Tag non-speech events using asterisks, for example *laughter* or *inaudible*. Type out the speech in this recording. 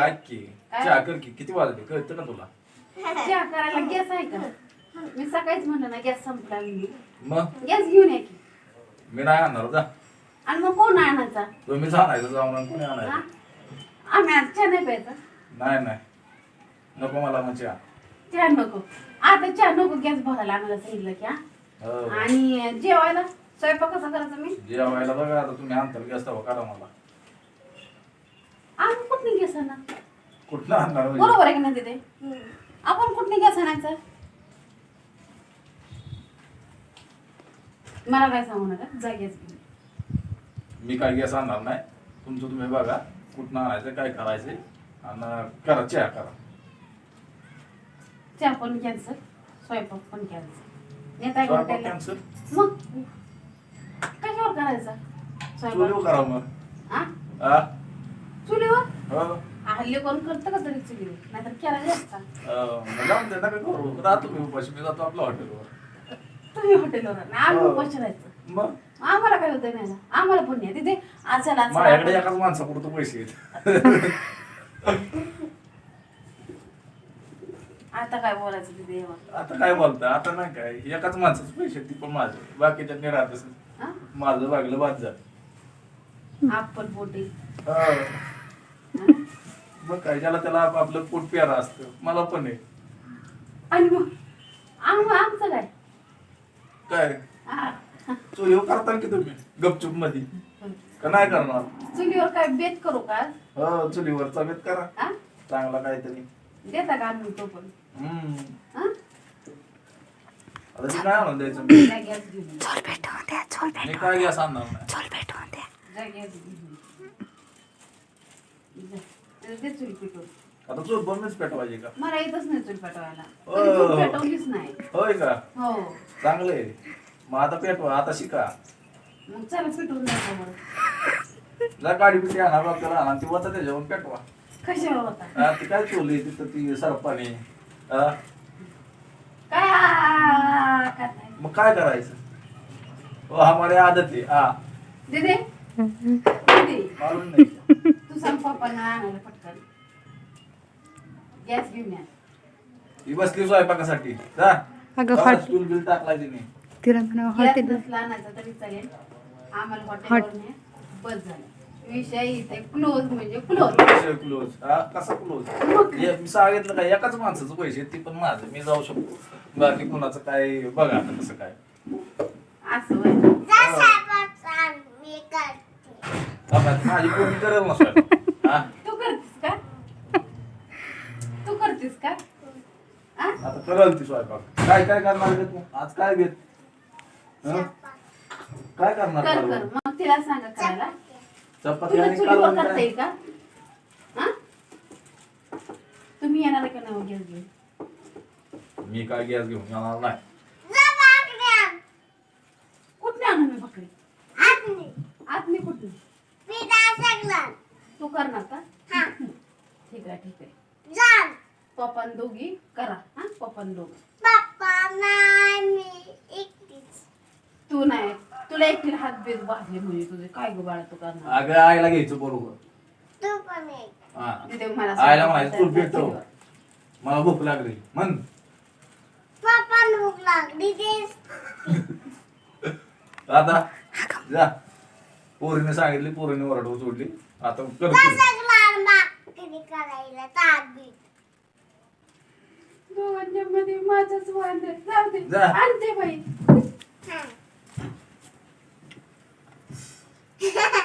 ऐक की काय? चहा कर की किती वाजले? कळतं का तुला? *laughs* चहा करायला गॅस आहे का? मी सकाळीच म्हणलं ना गॅस संपला मी मग? गॅस घेऊन या की. मी नाही आणणार जा. आणि मग कोण आणायचा? तुम्हीच आणायचं जाऊन आणि कोणी हा? आणायचं आम्ही आज चहा नाही प्यायचा. नाही नाही. नको मला मग चहा. चहा नको. आता चहा नको गॅस भरायला आणायला सांगितलं की हा? हो. आणि जेवायला? स्वयंपाक कसा करायचा मी? जेवायला बघा आता तुम्ही आणताल गॅस तवा करा मला. आपण कुठलं आणणार म्हणजे? बरोबर आहे की नाही तिथे आपण कुठली गॅस आणायचा मला काय सांगू नका जा गॅस घेऊन. मी काय गॅस आणणार नाही. तुमचं तुम्ही बघा कुठनं आणायचं काय करायचं आणि करा चहा करा. चहा पण कॅन्सल स्वयंपाक पण कॅन्सल. स्वयंपाक हॉटेलला? कॅन्सल? मग? कशावर करायचा? चुलीवर स्वयंपाक. करा मग. हा हा? चुलीवर? हल्ली कोण करतं का तरी नाहीतर केला जास्त अं, मग जाऊन दे नका करू. राहतो मी उपाशी मी जातो आपल्या हॉटेलवर. तुम्ही हॉटेलवर नाही आम्ही. उपाशी राहायचं. मग? आम्हाला काय होतं नाही आम्हाला पण नाही तिथे आचल माझ्याकडे एकाच माणसापुरतं पैसे आता काय बोलायचं तिथे? आता काय बोलतं? आता नाही काय. एकाच माणसाचे पैसे ती पण माझे. बाकीच्या राहतच हा? माझं वागलं बाद झालं. आपण पोटी. हा? मग काय ज्याला त्याला आप- आपलं पोट प्यारा असतं. मला पण आहे. आणि मग? आम आमचं काय? काय हा. चुलीवर करताल की तुम्ही? गपचूपमध्ये. का नाही करणार? चुलीवर काय बेत करू का? हो चुलीवरचा बेत करा. हा? चांगला काहीतरी. देता का आणून तो पण? हम्म. हा? आता ते काय आणून द्यायचं? जा गॅस घेऊन ये. चोल भेटवून द्या चोल मी काय नाही? जा गॅस घेऊन ये. चुली पेटवून. आता चूल बनच पेटवायची का? मला येतच नाही चूल पेटवायला. हो. कधी चूल पेटवलीच नाही. होय का? हो. चांगलं आहे. मग आता पेटवा आता शिका. मग चला पेटवून बरं जा गाडी पिटी आणा त्याला आणा ती होता त्याच्यावर पेटवा. कशावर होता हा, ती काय चोली तिथं ती सरपाने? हा, काय? आ. मग काय करायचं? हो हमारे आदत आहे. हा. दीदी दीदी मालूम नाही. सांग पप्पांना आणायला पटकन गॅस घेऊन या ती बसली स्वयंपाकासाठी. जा. अगं, बघा, हॉट- स्टूल बिल टाकलाय तिने. तिला म्हणा गॅस हॉटेल नसला आणायचा तरी चालेल. आम्हाला हॉटेलवर न्या. बस झालं. विषय इथे क्लोज म्हणजे क्लोज क्लोज हा कसा क्लोज मी सांगितलं काय एकाच माणसाचं पैसे ती पण माझं. मी जाऊ शकतो. बाकी कुणाचं काय बघा आता कसं काय. असं होय. माझी कोणी करेल ना स्वयंपाक हा तू करतीस का करतीस का आ? आता करल ती स्वयंपाक काय काय करणार आहे तू आज काय घेत हं? काय करणार कर कालवण? कर मग तिला सांगा करायला चपाती तुला आणि चुलीवर कालवण करता काय? येईल का हा? तुम्ही येणार का नाही गॅस घेऊन मी काय गॅस घेऊन येणार नाही कुठने आणू मी भाकरी आत मी कुठली तू करणार का ठीक आहे ठीक आहे पप्पान दोघी करा हा पप्पान दोघ तू नाही तुला एकटीला हात बेत भाजले म्हणजे तुझे काय गो बाळा तू करणार? अगं आईला घ्यायचं बरोबर हा. तिथे मला आईला. म्हणायचं तू भेटतो मला भूक लागली. म्हण. *laughs* आता जा. पोरीने सांगितली पोरीने ओरडू सोडली. आता करतो मध्ये माझंच वांद जाऊ दे. आणते बाई. *laughs*